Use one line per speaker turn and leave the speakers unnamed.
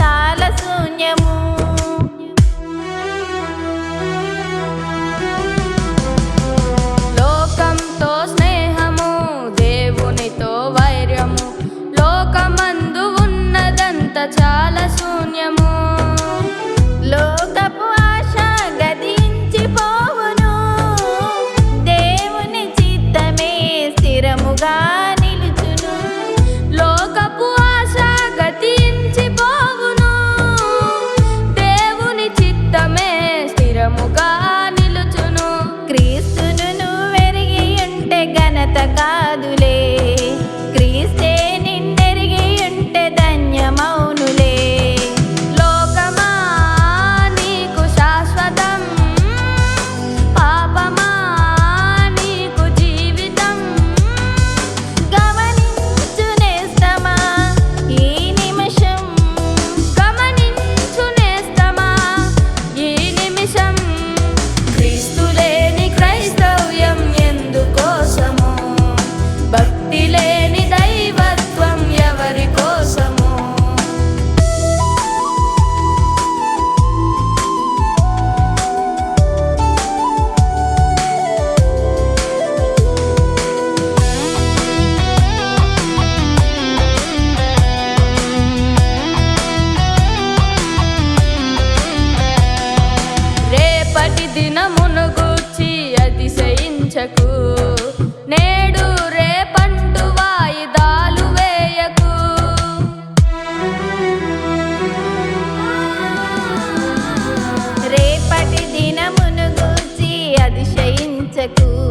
చాలా శూన్యం చింతించకు నేడు రేపంటు వాయిదాలు వేయకు.
రేపటి దినమును గూర్చి అతిశయించకు.